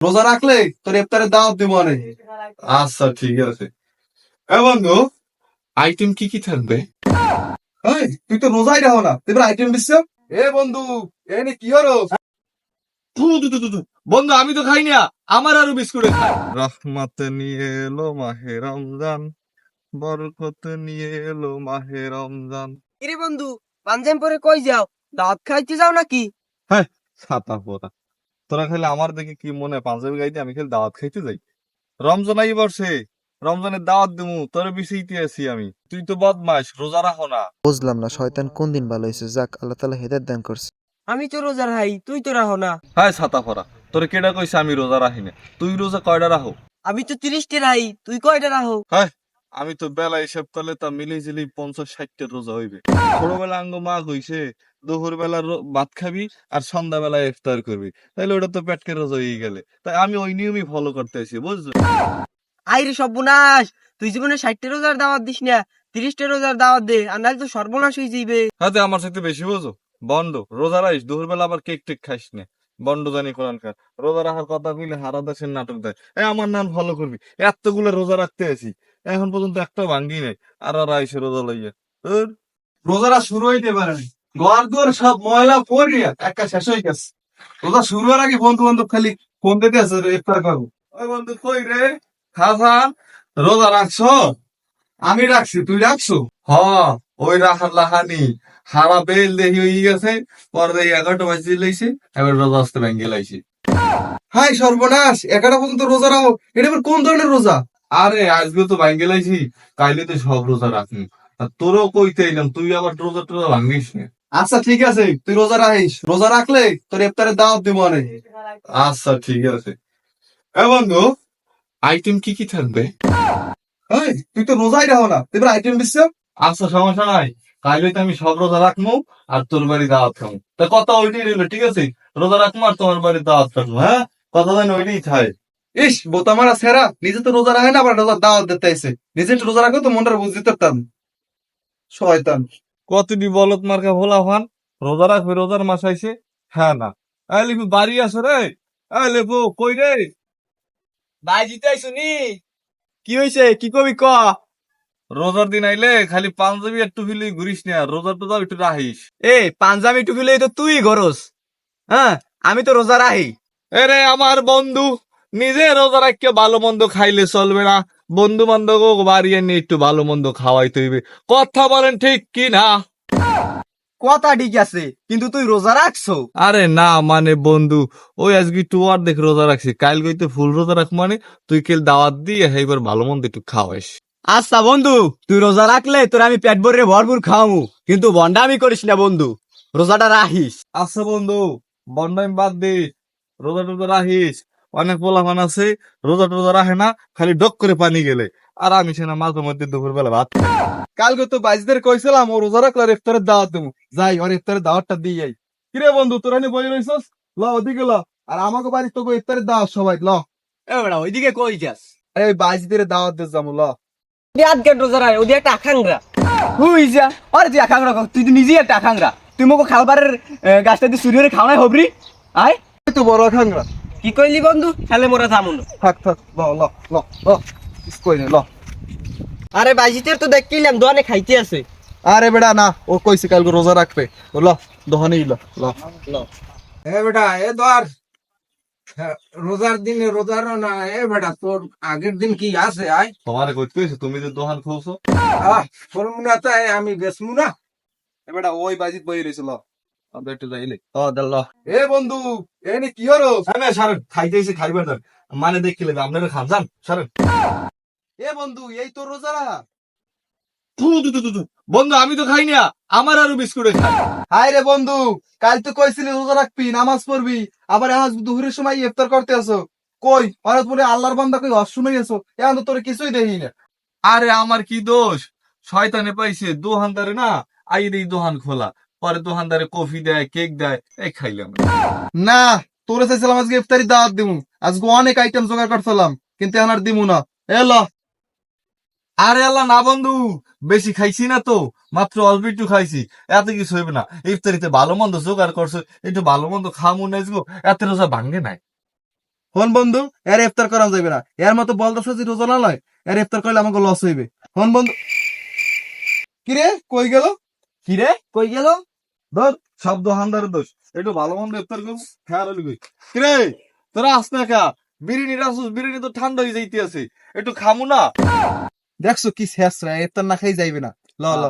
রোজা রাখলে তোর ইফতারের দাওয়াত দিব অনেক। আচ্ছা ঠিক আছে। এ বন্ধু আইটেম কি কি থাকবে? এই, তুই তো রোজাই রাখো না। তুই আইটেম দিচ্ছ এ বন্ধু এ নি কি হলো। বন্ধু আমি তো খাই না। আমার আরও বিস্কুট খাই রহমত নিয়ে এলো মাহে রমজান বরকত নিয়ে এলো মাহে রমজান। কিরে বন্ধু পাঞ্জাম পরে কই যাও? দাঁত খাইতে যাও নাকি? হ্যাঁ ছাতা পোতা তোরা খালি আমার দেখে কি মনে হয় পাঞ্জাবি গাইতে আমি খালি দাওয়াত খাইতে যাই? রমজান আই বর্ষে রমজানের দাওয়াত দিমু তোর বিষয়তে আছি আমি। তুই তো বদমাস রোজা রাখো না। বুঝলাম না শয়তান কোন দিন ভালো হয়েছে যাক আল্লাহ তালা হেদায়ত দান করছে। আমি তো রোজার হাই তুই তো রাহো না। হ্যাঁ ছাতা পরা তোর কেডা কইছে আমি রোজা রাখি না? তুই রোজা কয়টা রাখো? আমি তো তিরিশটি রাই তুই কয়টা রাহো আমি তো বেলা হিসাব করলে তা মিলে জিলি পঞ্চাশ ষাটটা রোজা হইবে। ছোটবেলা আঙ্গ মা কইছে দুপুর বেলা ভাত খাবি আর সন্ধ্যা বেলা ইফতার করবি। তাইলে ওটা তো পেটকে রোজা হয়ে গেলে। তাই আমি ওই নিয়মই ফলো করতে আছি বুঝছ? আইরে সর্বনাশ! তুই জীবনে ষাটটা রোজার দাওয়াত দিস না তিরিশটা রোজার দাওয়াত দে আর নাহলে তো সর্বনাশ হয়ে যাইবে। হাতে আমার সাথে বেশি বোঝো? বন্ড রোজা রাইস দুপুর বেলা আবার কেক টেক খাইস না। বন্ড জানি কোরআন খার রোজা রাখার কথা কইলে হারা দেশের নাটক দেয়। এ আমার নাম ফলো করবি। এতগুলো রোজা রাখতে আছি। এখন পর্যন্ত একটা ভাঙ্গি নাই। আর আর আইসে রোজা লইয়া। রোজাটা শুরু হইতে পারে ঘর দুয়ার সব ময়লা পড়িয়া একটা শেষ হয়ে গেছে। রোজা শুরু হওয়ার আগে বন্ধু বান্ধব খালি ফোন দিতে আছে ইফতার করব ওই বন্ধু কই রে? খাসান রোজা রাখছো? আমি রাখছি, তুই রাখছো? হ, ওই রাখার লাহানি। হারা বেল দেহি হয়ে গেছে। পরে দেখি এগারোটা বাজে লাইছে। এবার রোজা আসতে ভেঙে লাইছে। হাই সর্বনাশ! এগারোটা পর্যন্ত রোজা রাখো। এটা কোন ধরনের রোজা? আরে আজকে তো ভেঙে লাইছি। কাইলে তো সব রোজা রাখুন আর তোরও কইতে এলাম তুই আবার রোজা টোজা ভাঙিস না। আচ্ছা ঠিক আছে তুই রোজা রাখিস। রোজা রাখলে তোর ইফতারের দাওয়াত দিব অনেক। আচ্ছা ঠিক আছে। এ বন্ধু আইটেম কি কি থাকবে? এই, তুই তো রোজাই রাখো না। তুই আইটেম দিচ্ছ আচ্ছা সমস্যা নাই। কাইলে তো আমি সব রোজা রাখব আর তোর বাড়ি দাওয়াত খাব তা কথা ওইটাই রইল ঠিক আছে? রোজা রাখব আর তোমার বাড়ি দাওয়াত খাব হ্যাঁ? কথা জানি ওইটাই থাকে। ইস বোতামারা সেরা নিজে তো রোজা রাখে না আবার রোজা দাওয়াত দিতে আইছে। নিজে একটু রোজা রাখো তো মনটা বুঝতে পারতাম। শয়তান। কতটি বলত মার্কা ভোলা ফান রোজা রাখবে রোজার মাস আইছে। হ্যাঁ না। এই লিপু বাড়ি আসো রে? এই লিপু কই রে? ভাই জিতে শুনি কি হইছে? কি কবি ক? রোজার দিন আইলে খালি পাঞ্জাবি একটু ফিলি ঘুরিস না রোজার তো একটু রাখিস এ পাঞ্জাবি টুপিলে তো তুই গরস হ্যাঁ আমি তো রোজা রাহি। এরে আমার বন্ধু। নিজে রোজা রাখকে ভালো মন্দ খাইলে চলবে না। বন্ধু বান্ধব বাড়ি এনে একটু ভালো মন্দ খাওয়াইতে হইবে। কথা বলেন ঠিক কি না কথা ঠিক আছে কিন্তু তুই রোজা রাখছো? আরে না মানে বন্ধু ওই আজকে একটু আর দেখ রোজা রাখছি। কাল গইতে ফুল রোজা রাখ মানে তুই কেল দাওয়াত দিয়ে এইবার ভালো মন্দ একটু খাওয়াইস। আচ্ছা বন্ধু তুই রোজা রাখলে তোর আমি পেট ভরে ভরপুর খাওয়ামু কিন্তু বন্ডামি করিস না বন্ধু রোজাটা রাখিস। আচ্ছা বন্ধু বন্ডাইম বাদ দে রোজা টোজা রাখিস। অনেক পোলাপান আছে রোজা টোজা রাখে না খালি ডক করে পানি গেলে। আর আমি সেনা মাঝে মধ্যে দুপুর বেলা ভাত কালকে তো বাইশদের কইছিলাম ও রোজা রাখলে আর ইফতারের দাওয়াত দেবো। যাই ওর ইফতারের দাওয়াতটা দিয়ে যাই কিরে বন্ধু তোরা নি বই রইছস? ল ওদিকে ল। আর আমাকে বাড়ি তোকে ইফতারের দাওয়াত সবাই ল। এবার ওইদিকে কই যাস? আরে ওই বাইশদের দাওয়াত দিয়ে যাব ল। আজকে রোজা রাখ ওদি একটা আখাংরা। হুই যা আরে তুই আখাংরা তুই তো নিজেই একটা আখাংরা। তুই মোকে খালবারের গাছটা দিয়ে চুরি করে খাওয়াই হবরি? আয়। তো বড় খাংরা কি কইলি বন্ধু? খেলে মোরা থামুন। থাক থাক ল ল ল ল কই ল। আরে বাইজিতের তো দেখিলাম দোকানে খাইতে আছে। আরে বেটা না ও কইছে কালকে রোজা রাখবে। ও ল দহনেই ল ল। এ বেটা এ হ্যাঁ, রোজার দিনে রোজার না এ বেটা তোর আগের দিন কি আছে আয়। তোমারে কইতে কইছে তুমি যে দোকান খুলছো। আহ করমু না তাই আমি বেসমু না। এ বেটা ওই বাইজিত বই রইছে ল। খাইবেন না মানে দেখিলে আপনারা খান যান সারেন। এ বন্ধু এই তো রোজা রাখা থু, থু, থু, থু, থু। বন্ধু আমি তো খাই না আমার আরও বিস্কুট খাই। রে বন্ধু কাল তো কইছিলি রোজা রাখবি নামাজ পড়বি আবার আজ দুপুরের সময় ইফতার করতে আসো। কই হঠাৎ বলে আল্লাহর বান্দা কই শুনে গেছো এখন তো তোর কিছুই দেখি না। আরে আমার কি দোষ? শয়তানে পাইছে দোহানদারে না আই এই দোহান খোলা। পরে দোহানদারে কফি দেয় কেক দেয় এই খাইলাম। না তোরে চাইছিলাম আজকে ইফতারি দাওয়াত দিমু। আজকে অনেক আইটেম জোগাড় করছিলাম কিন্তু এখন আর দিমু না। এলো আরে আল্লাহ না বন্ধু বেশি খাইছি না তো মাত্র অল্প একটু খাইছি। এত কিছু হইবে না। ইফতারিতে ভালো মন্দ জোগাড় করছ একটু ভালো মন্দ খামু নাইজগো এত রোজা ভাঙ্গে নাই। হন বন্ধু এর ইফতার করা যাবে না। এর মতো বলদা সাজি রোজা না লয় এর ইফতার করলে আমাকে লস হইবে। হন বন্ধু। কিরে কই গেল? কিরে কই গেল? ধর, শব্দ হান্দারের দোষ। একটু ভালো মন্দ ইফতার করব খেয়াল হলি কই কিরে, তোরা আস না খা বিরিয়ানি রাসুস বিরিয়ানি তো ঠান্ডা হয়ে যাইতে আছে একটু খামু না। দেখছ কি শেষ রে, ইফতার না খাই যাইবে না। ল ল।